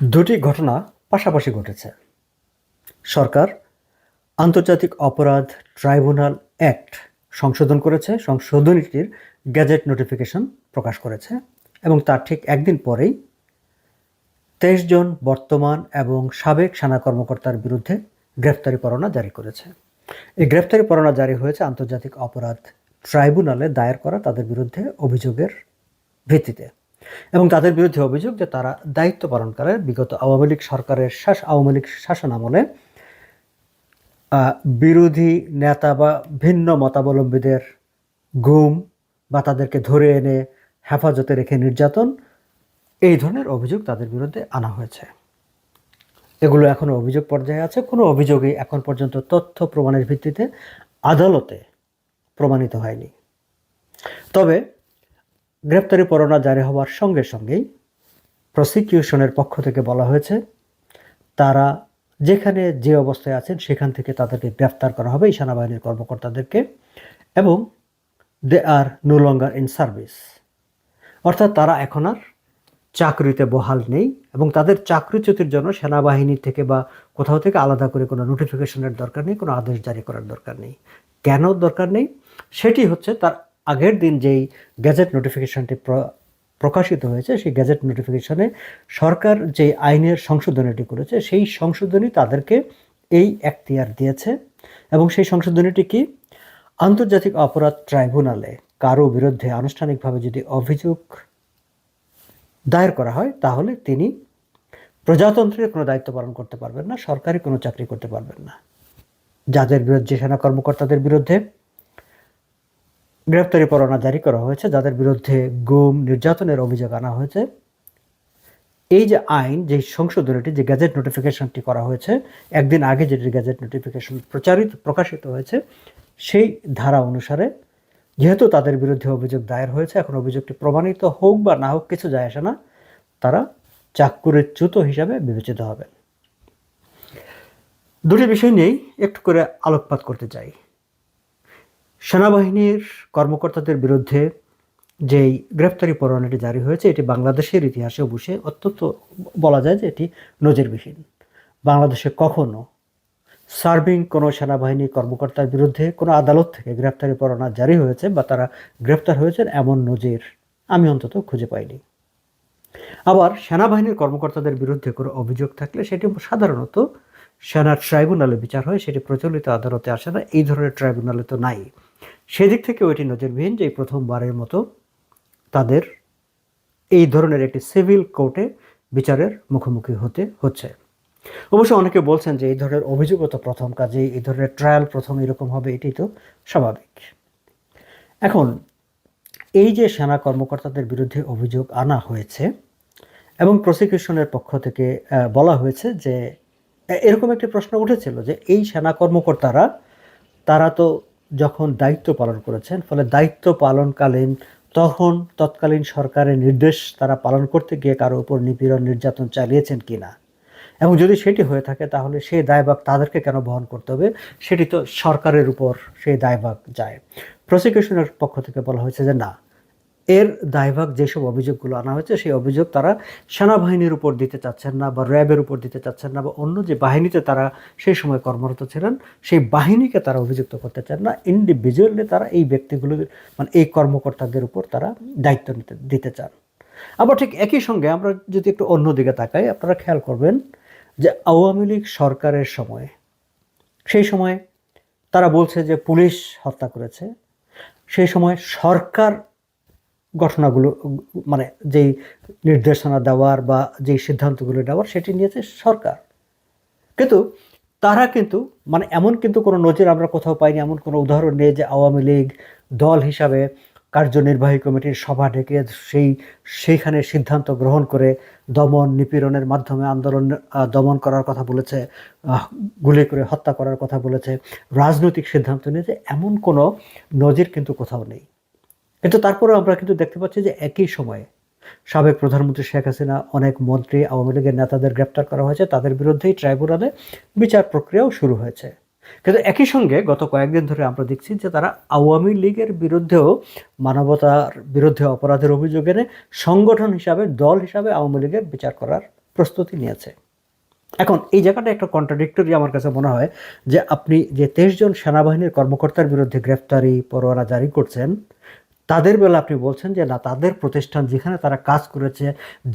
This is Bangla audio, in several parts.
দুটি ঘটনা পাশাপাশি ঘটেছে। সরকার আন্তর্জাতিক অপরাধ ট্রাইব্যুনাল অ্যাক্ট সংশোধন করেছে, সংশোধনীটির গ্যাজেট নোটিফিকেশন প্রকাশ করেছে এবং তার ঠিক একদিন পরেই তেইশ জন বর্তমান এবং সাবেক সেনা কর্মকর্তার বিরুদ্ধে গ্রেফতারি পরোয়ানা জারি করেছে। এই গ্রেফতারি পরোয়ানা জারি হয়েছে আন্তর্জাতিক অপরাধ ট্রাইব্যুনালে দায়ের করা তাদের বিরুদ্ধে অভিযোগের ভিত্তিতে। এবং তাদের বিরুদ্ধে অভিযোগ যে তারা দায়িত্ব পালন করে। বিগত আওয়ামী লীগ সরকারের শাস আওয়ামী লীগ শাসন আমলে আহ, বিরোধী নেতা বা ভিন্ন মতাবলম্বীদের গুম বা তাদেরকে ধরে এনে হেফাজতে রেখে নির্যাতন এই ধরনের অভিযোগ তাদের বিরুদ্ধে আনা হয়েছে। এগুলো এখনও অভিযোগ পর্যায়ে আছে। কোনো অভিযোগই এখন পর্যন্ত তথ্য প্রমাণের ভিত্তিতে আদালতে প্রমাণিত হয়নি। তবে গ্রেপ্তারি পরোয়ানা জারি হওয়ার সঙ্গে সঙ্গেই প্রসিকিউশনের পক্ষ থেকে বলা হয়েছে, তারা যেখানে যে অবস্থায় আছেন সেখান থেকে তাদেরকে গ্রেফতার করা হবে এই সেনাবাহিনীর কর্মকর্তাদেরকে এবং they are no longer in service. অর্থাৎ তারা এখন আর চাকরিতে বহাল নেই এবং তাদের চাকরিচ্যুতির জন্য সেনাবাহিনী থেকে বা কোথাও থেকে আলাদা করে কোনো নোটিফিকেশনের দরকার নেই, কোনো আদেশ জারি করার দরকার নেই। কেন দরকার নেই? সেটি হচ্ছে তার আগের দিন যেই গ্যাজেট নোটিফিকেশনটি প্র- প্রকাশিত হয়েছে, সেই গ্যাজেট নোটিফিকেশনে সরকার যে আইনের সংশোধনীটি করেছে, সেই সংশোধনী তাদেরকে এই এখতিয়ার দিয়েছে। এবং সেই সংশোধনীটি কি? আন্তর্জাতিক অপরাধ ট্রাইব্যুনালে কারও বিরুদ্ধে আনুষ্ঠানিকভাবে যদি অভিযোগ দায়ের করা হয়, তাহলে তিনি প্রজাতন্ত্রের কোনো দায়িত্ব পালন করতে পারবেন না, সরকারি কোনো চাকরি করতে পারবেন না। যাদের বিরুদ্ধে সেনা কর্মকর্তাদের বিরুদ্ধে গ্রেপ্তারি পরোয়ানা জারি করা হয়েছে, যাদের বিরুদ্ধে গুম নির্যাতনের অভিযোগ আনা হয়েছে। এই যে আইন, যে সংশোধনীটি যে গ্যাজেট নোটিফিকেশনটি করা হয়েছে, একদিন আগে যেটি গ্যাজেট নোটিফিকেশন প্রচারিত, প্রকাশিত হয়েছে, সেই ধারা অনুসারে যেহেতু তাদের বিরুদ্ধে অভিযোগ দায়ের হয়েছে, এখন অভিযোগটি প্রমাণিত হোক বা না হোক, কিছু যায় আসে না, তারা চাকুরের চ্যুত হিসাবে বিবেচিত হবেন। দুটি বিষয় নিয়েই একটু করে আলোকপাত করতে চাই। সেনাবাহিনীর কর্মকর্তাদের বিরুদ্ধে যেই গ্রেপ্তারি পরোয়ানাটি জারি হয়েছে, এটি বাংলাদেশের ইতিহাসে বসে অত্যন্ত বলা যায় যে এটি নজিরবিহীন। বাংলাদেশে কখনো সার্ভিং কোনো সেনাবাহিনী কর্মকর্তার বিরুদ্ধে কোনো আদালত থেকে গ্রেপ্তারি পরোয়ানা জারি হয়েছে বা তারা গ্রেপ্তার হয়েছেন এমন নজির আমি অন্তত খুঁজে পাইনি। আবার সেনাবাহিনীর কর্মকর্তাদের বিরুদ্ধে কোনো অভিযোগ থাকলে সেটি সাধারণত সেনা ট্রাইব্যুনালে বিচার হয়, সেটি প্রচলিত আদালতে আসে না, এই ধরনের ট্রাইব্যুনালে তো নাই। সেদিক থেকে ওইটি নজিরবিহীন যে প্রথমবারের মতো তাদের এই ধরনের একটি সিভিল কোর্টে বিচারের মুখোমুখি হতে হচ্ছে। অবশ্য অনেকে বলছেন যে এই ধরনের অভিযোগও তো প্রথম কাজে এই ধরনের ট্রায়াল প্রথম এরকম হবে এটি তো স্বাভাবিক। এখন, এই যে সেনা কর্মকর্তাদের বিরুদ্ধে অভিযোগ আনা হয়েছে এবং প্রসিকিউশনের পক্ষ থেকে বলা হয়েছে যে এরকম একটি প্রশ্ন উঠেছিল যে এই সেনা কর্মকর্তারা, তারা তো যখন দায়িত্ব পালন করেছেন, ফলে দায়িত্ব পালনকালীন তখন তৎকালীন সরকারের নির্দেশ তারা পালন করতে গিয়ে কারও উপর নিপীড়ন নির্যাতন চালিয়েছেন কি না এবং যদি সেটি হয়ে থাকে, তাহলে সেই দায়ভাগ তাদেরকে কেন বহন করতে হবে? সেটি তো সরকারের উপর সেই দায়ভাগ যায়। প্রসিকিউশনের পক্ষ থেকে বলা হয়েছে যে না এর দায়ভাগ যেসব অভিযোগগুলো আনা হয়েছে, সেই অভিযোগ তারা সেনাবাহিনীর উপর দিতে চাচ্ছেন না বা র্যাবের উপর দিতে চাচ্ছেন না বা অন্য যে বাহিনীতে তারা সেই সময় কর্মরত ছিলেন, সেই বাহিনীকে তারা অভিযুক্ত করতে চান না। ইন্ডিভিজুয়ালি তারা এই ব্যক্তিগুলো মানে এই কর্মকর্তাদের উপর তারা দায়িত্ব নিতে, দিতে চান। আবার ঠিক একই সঙ্গে আমরা যদি একটু অন্যদিকে তাকাই, আপনারা খেয়াল করবেন যে আওয়ামী লীগ সরকারের সময়, সেই সময় তারা বলছে যে পুলিশ হত্যা করেছে, সেই সময় সরকার ঘটনাগুলো মানে যেই নির্দেশনা দেওয়ার বা যেই সিদ্ধান্তগুলো নেওয়ার সেটি নিয়েছে সরকার। কিন্তু তারা কিন্তু মানে এমন কিন্তু কোনো নজির আমরা কোথাও পাইনি, এমন কোনো উদাহরণ নেই যে আওয়ামী লীগ দল হিসাবে কার্যনির্বাহী কমিটির সভা ডেকে সেই, সেইখানে সিদ্ধান্ত গ্রহণ করে দমন নিপীড়নের মাধ্যমে আন্দোলন দমন করার কথা বলেছে গুলি করে হত্যা করার কথা বলেছে, রাজনৈতিক সিদ্ধান্ত নিয়েছে, এমন কোনো নজির কিন্তু কোথাও নেই। কিন্তু তারপরেও আমরা কিন্তু দেখতে পাচ্ছি যে একই সময়ে সাবেক প্রধানমন্ত্রী শেখ হাসিনা, অনেক মন্ত্রী, আওয়ামী লীগের নেতাদের গ্রেপ্তার করা হয়েছে। তাদের বিরুদ্ধেই ট্রাইব্যুনালে বিচার প্রক্রিয়াও শুরু হয়েছে। কিন্তু একই সঙ্গে গত কয়েকদিন ধরে আমরা দেখছি যে তারা আওয়ামী লীগের বিরুদ্ধেও মানবতার বিরুদ্ধে অপরাধের অভিযোগ এনে সংগঠন হিসাবে, দল হিসাবে আওয়ামী লীগের বিচার করার প্রস্তুতি নিয়েছে। এখন এই জায়গাটা একটা কন্ট্রাডিক্টরি আমার কাছে মনে হয় যে আপনি যে তেইশ জন সেনাবাহিনীর কর্মকর্তার বিরুদ্ধে গ্রেফতারি, পরোয়ানা জারি করছেন তাদের বেলা আপনি বলছেন যে, না, তাদের প্রতিষ্ঠান যেখানে তারা কাজ করেছে,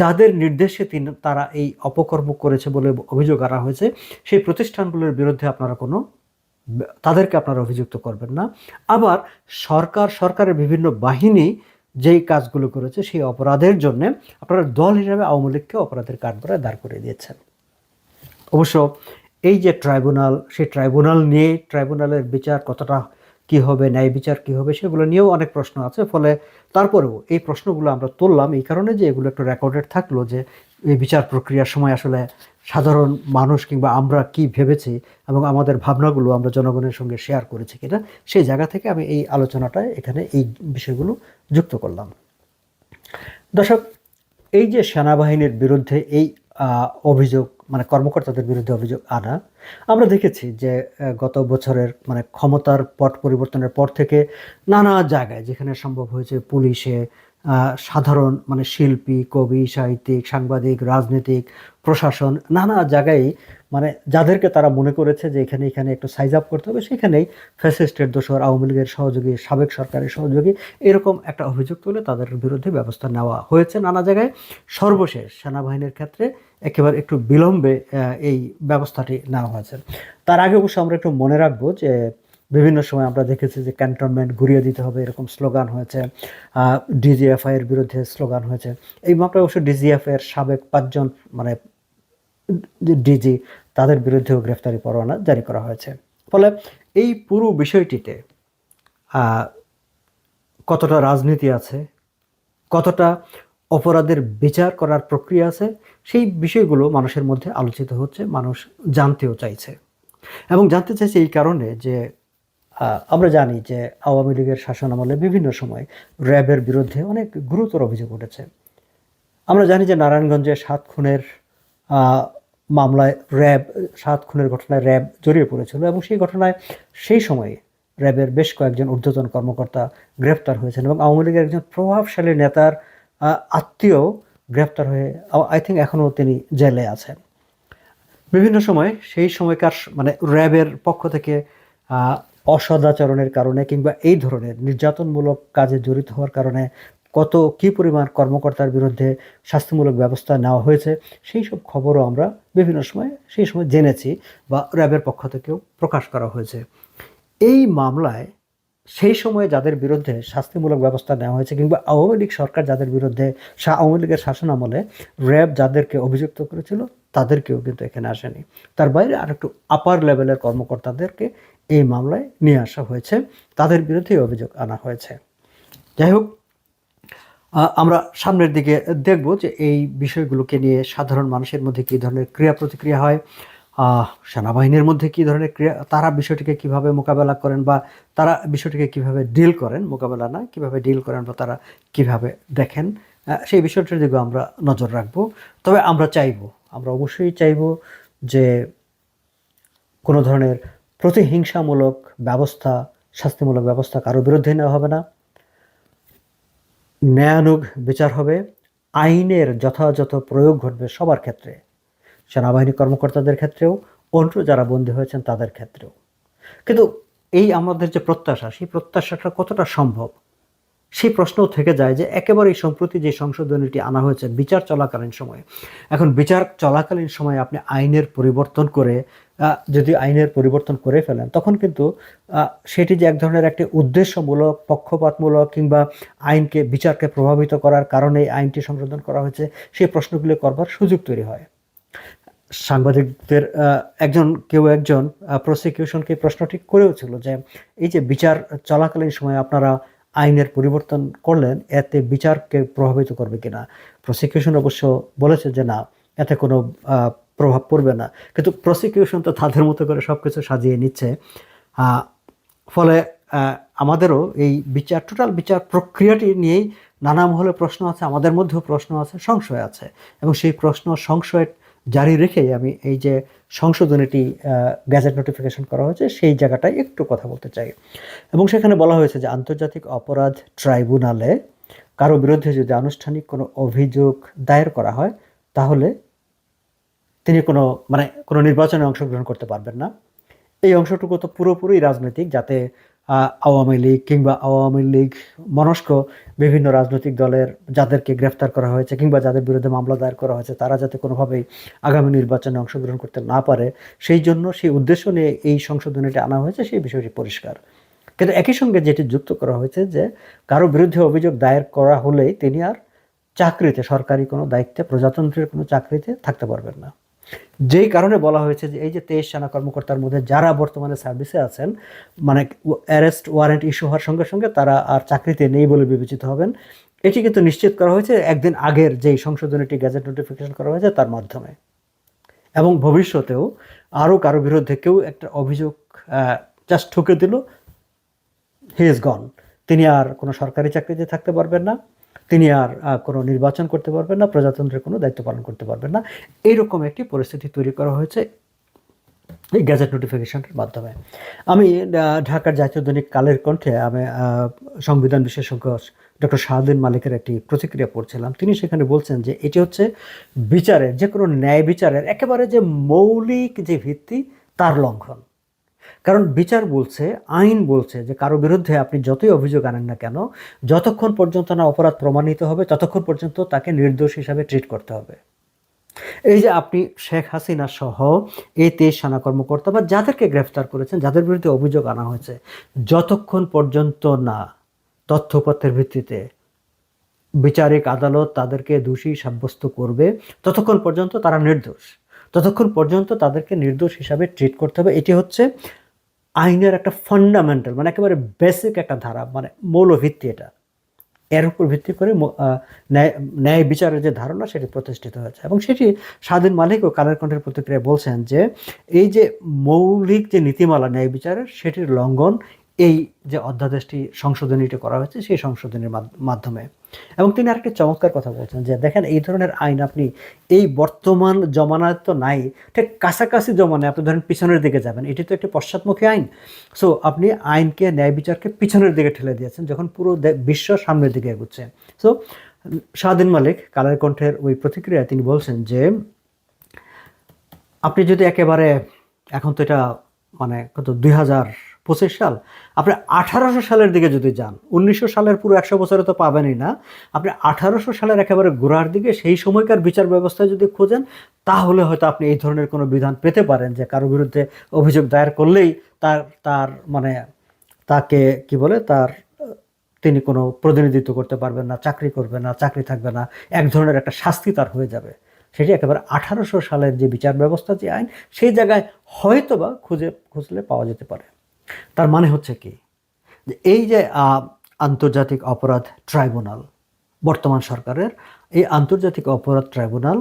যাদের নির্দেশে তিনি, তারা এই অপকর্ম করেছে বলে অভিযোগ আনা হয়েছে, সেই প্রতিষ্ঠানগুলোর বিরুদ্ধে আপনারা কোনো তাদেরকে আপনারা অভিযুক্ত করবেন না। আবার সরকার, সরকারের বিভিন্ন বাহিনী যেই কাজগুলো করেছে, সেই অপরাধের জন্য আপনারা দল হিসাবে আওয়ামী লীগকে অপরাধের কাঠগড়ায় দাঁড় করে দিয়েছেন। অবশ্য এই যে ট্রাইব্যুনাল, সেই ট্রাইব্যুনাল নিয়ে, ট্রাইব্যুনালের বিচার কতটা কি হবে, ন্যায় বিচার কি হবে, সেগুলো নিয়েও অনেক প্রশ্ন আছে। ফলে তারপরেও এই প্রশ্নগুলো আমরা তুললাম এই কারণে যে এগুলো একটু রেকর্ডেড থাকল যে এই বিচার প্রক্রিয়ার সময় আসলে সাধারণ মানুষ কিংবা আমরা কি ভেবেছি এবং আমাদের ভাবনাগুলো আমরা জনগণের সঙ্গে শেয়ার করেছি কিনা, সেই জায়গা থেকে আমি এই আলোচনাটায় এখানে এই বিষয়গুলো যুক্ত করলাম। দর্শক, এই যে সেনাবাহিনীর বিরুদ্ধে এই অভিযোগ মানে কর্মকর্তাদের বিরুদ্ধে অভিযোগ আনা। আমরা দেখেছি যে গত বছরের মানে ক্ষমতার পট পরিবর্তনের পর থেকে নানা জায়গায় যেখানে সম্ভব হয়েছে পুলিশে সাধারণ মানে শিল্পী, কবি, সাহিত্যিক, সাংবাদিক, রাজনীতিক প্রশাসন, নানা জায়গায় মানে যাদেরকে তারা মনে করেছে যে এখানে এখানে একটু সাইজ আপ করতে হবে, সেখানেই ফ্যাসিস্টের দোষর, আওয়ামী লীগের সহযোগী, সাবেক সরকারের সহযোগী এরকম একটা অভিযোগ তুলে তাদের বিরুদ্ধে ব্যবস্থা নেওয়া হয়েছে নানা জায়গায়। সর্বশেষ সেনাবাহিনীর ক্ষেত্রে একেবারে একটু বিলম্বে এই ব্যবস্থাটি নেওয়া হয়েছে। তার আগে অবশ্য আমরা একটু মনে রাখব যে বিভিন্ন সময় আমরা দেখেছি যে ক্যান্টনমেন্ট ঘুরিয়ে দিতে হবে, এরকম স্লোগান হয়েছে। ডিজিএফআই এর বিরুদ্ধে স্লোগান হয়েছে। এই মামলায় অবশ্য ডিজিএফআই এর সাবেক পাঁচজন মানে ডিজি তাদের বিরুদ্ধেও গ্রেফতারি পরোয়ানা জারি করা হয়েছে। ফলে এই পুরো বিষয়টিতে কতটা রাজনীতি আছে, কতটা অপরাধের বিচার করার প্রক্রিয়া আছে, সেই বিষয়গুলো মানুষের মধ্যে আলোচিত হচ্ছে, মানুষ জানতেও চাইছে। এবং জানতে চাইছে এই কারণে যে আমরা জানি যে আওয়ামী লীগের শাসন আমলে বিভিন্ন সময় র্যাবের বিরুদ্ধে অনেক গুরুতর অভিযোগ উঠেছে। আমরা জানি যে নারায়ণগঞ্জে সাত খুনের মামলায় র্যাব, সাত খুনের ঘটনায় র্যাব জড়িয়ে পড়েছিল এবং সেই ঘটনায় সেই সময়ে র্যাবের বেশ কয়েকজন ঊর্ধ্বতন কর্মকর্তা গ্রেপ্তার হয়েছেন এবং আওয়ামী লীগের একজন প্রভাবশালী নেতার আত্মীয় গ্রেপ্তার হয়ে আই থিঙ্ক এখনও তিনি জেলে আছেন। বিভিন্ন সময় সেই সময়কার মানে র্যাবের পক্ষ থেকে অসদাচরণের কারণে কিংবা এই ধরনের নির্যাতনমূলক কাজে জড়িত হওয়ার কারণে কত, কি পরিমাণ কর্মকর্তার বিরুদ্ধে শাস্তিমূলক ব্যবস্থা নেওয়া হয়েছে, সেই সব খবরও আমরা বিভিন্ন সময়, সেই সময় জেনেছি বা র্যাবের পক্ষ থেকেও প্রকাশ করা হয়েছে। এই মামলায় সেই সময়ে যাদের বিরুদ্ধে শাস্তিমূলক ব্যবস্থা নেওয়া হয়েছে কিংবা আওয়ামী লীগ সরকার যাদের বিরুদ্ধে আওয়ামী লীগের শাসন আমলে র্যাব যাদেরকে অভিযুক্ত করেছিল, তাদেরকেও কিন্তু এখানে আসেনি। তার বাইরে আর একটু আপার লেভেলের কর্মকর্তাদেরকে এই মামলায় নিয়ে আসা হয়েছে, তাদের বিরুদ্ধে অভিযোগ আনা হয়েছে। যাই হোক আমরা সামনের দিকে দেখব যে এই বিষয়গুলোকে নিয়ে সাধারণ মানুষের মধ্যে কী ধরনের ক্রিয়া প্রতিক্রিয়া হয় সেনাবাহিনীর মধ্যে কী ধরনের ক্রিয়া, তারা বিষয়টিকে কীভাবে মোকাবেলা করেন বা তারা বিষয়টিকে কীভাবে ডিল করেন, মোকাবেলা না, কীভাবে ডিল করেন বা তারা কীভাবে দেখেন সেই বিষয়টির দিকে আমরা নজর রাখব। তবে আমরা চাইব, আমরা অবশ্যই চাইব যে কোনো ধরনের প্রতিহিংসামূলক ব্যবস্থা, শাস্তিমূলক ব্যবস্থা কারও বিরুদ্ধে নেওয়া হবে না। ন্যায়ানুগ বিচার হবে, আইনের যথাযথ প্রয়োগ ঘটবে সবার ক্ষেত্রে। সেনাবাহিনী কর্মকর্তাদের ক্ষেত্রেও অন্য যারা বন্দী হয়েছেন তাদের ক্ষেত্রেও। কিন্তু এই আমাদের যে প্রত্যাশা, সেই প্রত্যাশাটা কতটা সম্ভব? সেই প্রশ্নও থেকে যায় যে একেবারেই সম্প্রতি যে সংশোধনীটি আনা হয়েছে বিচার চলাকালীন সময়ে। এখন বিচার চলাকালীন সময়ে আপনি আইনের পরিবর্তন করে যদি আইনের পরিবর্তন করে ফেলেন, তখন কিন্তু সেটি যে এক ধরনের একটি উদ্দেশ্যমূলক, পক্ষপাতমূলক কিংবা আইনকে, বিচারকে প্রভাবিত করার কারণে আইনটি সংশোধন করা হয়েছে, সেই প্রশ্নগুলি করবার সুযোগ তৈরি হয়। সাংবাদিকদের একজন, কেউ একজন প্রসিকিউশনকে প্রশ্নটি করেও ছিল যে, এই যে বিচার চলাকালীন সময়ে আপনারা আইনের পরিবর্তন করলেন, এতে বিচারকে প্রভাবিত করবে কিনা? প্রসিকিউশন অবশ্য বলেছে যে না, এতে কোনো প্রভাব পড়বে না। কিন্তু প্রসিকিউশন তো তাদের মতো করে সব কিছু সাজিয়ে নিচ্ছে। ফলে আমাদেরও এই বিচার টোটাল বিচার প্রক্রিয়াটি নিয়েই নানা মহলে প্রশ্ন আছে, আমাদের মধ্যেও প্রশ্ন আছে, সংশয় আছে। এবং সেই প্রশ্ন সংশয় জারি রেখেই আমি এই যে সংশোধনীটি গ্যাজেট নোটিফিকেশন করা হয়েছে, সেই জায়গাটায় একটু কথা বলতে চাই। এবং সেখানে বলা হয়েছে যে আন্তর্জাতিক অপরাধ ট্রাইব্যুনালে কারও বিরুদ্ধে যদি আনুষ্ঠানিক কোনো অভিযোগ দায়ের করা হয়, তাহলে তিনি কোনো মানে কোনো নির্বাচনে অংশগ্রহণ করতে পারবেন না। এই অংশটুকু তো পুরোপুরি রাজনৈতিক, যাতে আওয়ামী লীগ কিংবা আওয়ামী লীগ মনস্ক বিভিন্ন রাজনৈতিক দলের যাদেরকে গ্রেফতার করা হয়েছে কিংবা যাদের বিরুদ্ধে মামলা দায়ের করা হয়েছে, তারা যাতে কোনোভাবেই আগামী নির্বাচনে অংশগ্রহণ করতে না পারে, সেই জন্য সেই উদ্দেশ্য নিয়ে এই সংশোধনীটি আনা হয়েছে, সেই বিষয়টি পরিষ্কার। কিন্তু একই সঙ্গে যেটি যুক্ত করা হয়েছে যে, কারও বিরুদ্ধে অভিযোগ দায়ের করা হলেই তিনি আর চাকরিতে, সরকারি কোনো দায়িত্বে, প্রজাতন্ত্রের কোনো চাকরিতে থাকতে পারবেন না। যেই কারণে বলা হয়েছে যে এই যে তেইশ সেনা কর্মকর্তার মধ্যে যারা বর্তমানে সার্ভিসে আছেন মানে অ্যারেস্ট ওয়ারেন্ট ইস্যু হওয়ার সঙ্গে সঙ্গে তারা আর চাকরিতে নেই বলে বিবেচিত হবেন। এটি কিন্তু নিশ্চিত করা হয়েছে একদিন আগের যেই সংশোধনীটি গ্যাজেট নোটিফিকেশন করা হয়েছে তার মাধ্যমে। এবং ভবিষ্যতেও আরও কারও বিরুদ্ধে কেউ একটা অভিযোগ জাস্ট ঠুকে দিল হি ইজ গন তিনি আর কোনো সরকারি চাকরিতে থাকতে পারবেন না। তিনি আর কোনো নির্বাচন করতে পারবেন না, প্রজাতন্ত্রের কোনো দায়িত্ব পালন করতে পারবেন না। এইরকম একটি পরিস্থিতি তৈরি করা হয়েছে এই গ্যাজেট নোটিফিকেশনের মাধ্যমে। আমি ঢাকার জাতীয় দৈনিক কালের কণ্ঠে আমি সংবিধান বিশেষজ্ঞ ডক্টর শাহদিন মালিকের একটি প্রতিক্রিয়া পড়ছিলাম। তিনি সেখানে বলছেন যে এটি হচ্ছে বিচারের, যে কোনো ন্যায় বিচারের একেবারে যে মৌলিক যে ভিত্তি, তার লঙ্ঘন। কারণ বিচার বলছে, আইন বলছে যে কারও বিরুদ্ধে আপনি যতই অভিযোগ আনেন না কেন, যতক্ষণ পর্যন্ত না অপরাধ প্রমাণিত হবে, ততক্ষণ পর্যন্ত তাকে নির্দোষ হিসাবে ট্রিট করতে হবে। এই যে আপনি শেখ হাসিনা সহ এই তেইশ সেনা কর্মকর্তা বা যাদেরকে গ্রেফতার করেছেন, যাদের বিরুদ্ধে অভিযোগ আনা হয়েছে, যতক্ষণ পর্যন্ত না তথ্যপত্রের ভিত্তিতে বিচারিক আদালত তাদেরকে দোষী সাব্যস্ত করবে, ততক্ষণ পর্যন্ত তারা নির্দোষ। ততক্ষণ পর্যন্ত তাদেরকে নির্দোষ হিসাবে ট্রিট করতে হবে। এটি হচ্ছে আইনের একটা ফান্ডামেন্টাল মানে একেবারে বেসিক একটা ধারা মানে মৌলভিত্তি এটা। এর উপর ভিত্তি করে ন্যায় বিচারের যে ধারণা সেটি প্রতিষ্ঠিত হয়েছে। এবং সেটি স্বাধীন মালিক ও কালের কণ্ঠের প্রতিক্রিয়ায় বলছেন যে, এই যে মৌলিক যে নীতিমালা ন্যায় বিচারের, সেটির লঙ্ঘন এই যে অধ্যাদেশটি সংশোধনীটি করা হয়েছে, সেই সংশোধনীর মাধ- মাধ্যমে। এবং তিনি আরেকটি চমৎকার কথা বলছেন যে, দেখেন, এই ধরনের আইন আপনি এই বর্তমান জমানায় তো নাই, ঠিক কাছাকাছি জমানায় আপনি ধরেন পিছনের দিকে যাবেন, এটি তো একটি পশ্চাৎমুখী আইন। সো আপনি আইনকে, ন্যায় বিচারকে পিছনের দিকে ঠেলে দিয়েছেন, যখন পুরো বিশ্ব সামনের দিকে এগুচ্ছে। সো স্বাধীন মালিক কালের কণ্ঠের ওই প্রতিক্রিয়ায় তিনি বলছেন যে, আপনি যদি একেবারে, এখন তো এটা মানে কত, দুই হাজার পঁচিশ সাল। আপনি আঠারোশো সালের দিকে যদি যান, উনিশশো সালের পুরো একশো বছরে তো পাবেনই না, আপনি আঠারোশো সালের একেবারে গোড়ার দিকে সেই সময়কার বিচার ব্যবস্থায় যদি খোঁজেন, তাহলে হয়তো আপনি এই ধরনের কোনো বিধান পেতে পারেন যে কারও বিরুদ্ধে অভিযোগ দায়ের করলেই তার তার মানে তাকে কি বলে, তার, তিনি কোনো প্রতিনিধিত্ব করতে পারবেন না, চাকরি করবে না, চাকরি থাকবে না, এক ধরনের একটা শাস্তি তার হয়ে যাবে। সেটি একেবারে আঠারোশো সালের যে বিচার ব্যবস্থা, যে আইন, সেই জায়গায় হয়তোবা খুঁজে, খুঁজলে পাওয়া যেতে পারে। তার মানে হচ্ছে কি? যে এই যে আন্তর্জাতিক অপরাধ ট্রাইব্যুনাল, বর্তমান সরকারের, এই আন্তর্জাতিক অপরাধ ট্রাইব্যুনাল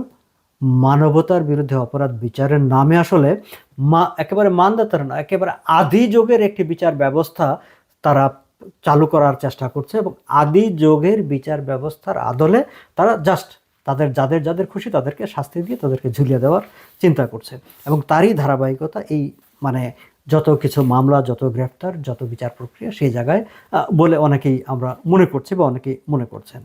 মানবতার বিরুদ্ধে অপরাধ বিচারের নামে আসলে মা, একেবারে মানদাতার না, একেবারে আদি যুগের একটি বিচার ব্যবস্থা তারা চালু করার চেষ্টা করছে এবং আদি যুগের বিচার ব্যবস্থার আদলে তারা জাস্ট তাদের, যাদের যাদের খুশি তাদেরকে শাস্তি দিয়ে তাদেরকে ঝুলিয়ে দেওয়ার চিন্তা করছে। এবং তারই ধারাবাহিকতা এই মানে যত কিছু মামলা, যত গ্রেফতার যত বিচার প্রক্রিয়া সেই জায়গায় বলে অনেকেই আমরা মনে করছি বা অনেকেই মনে করছেন।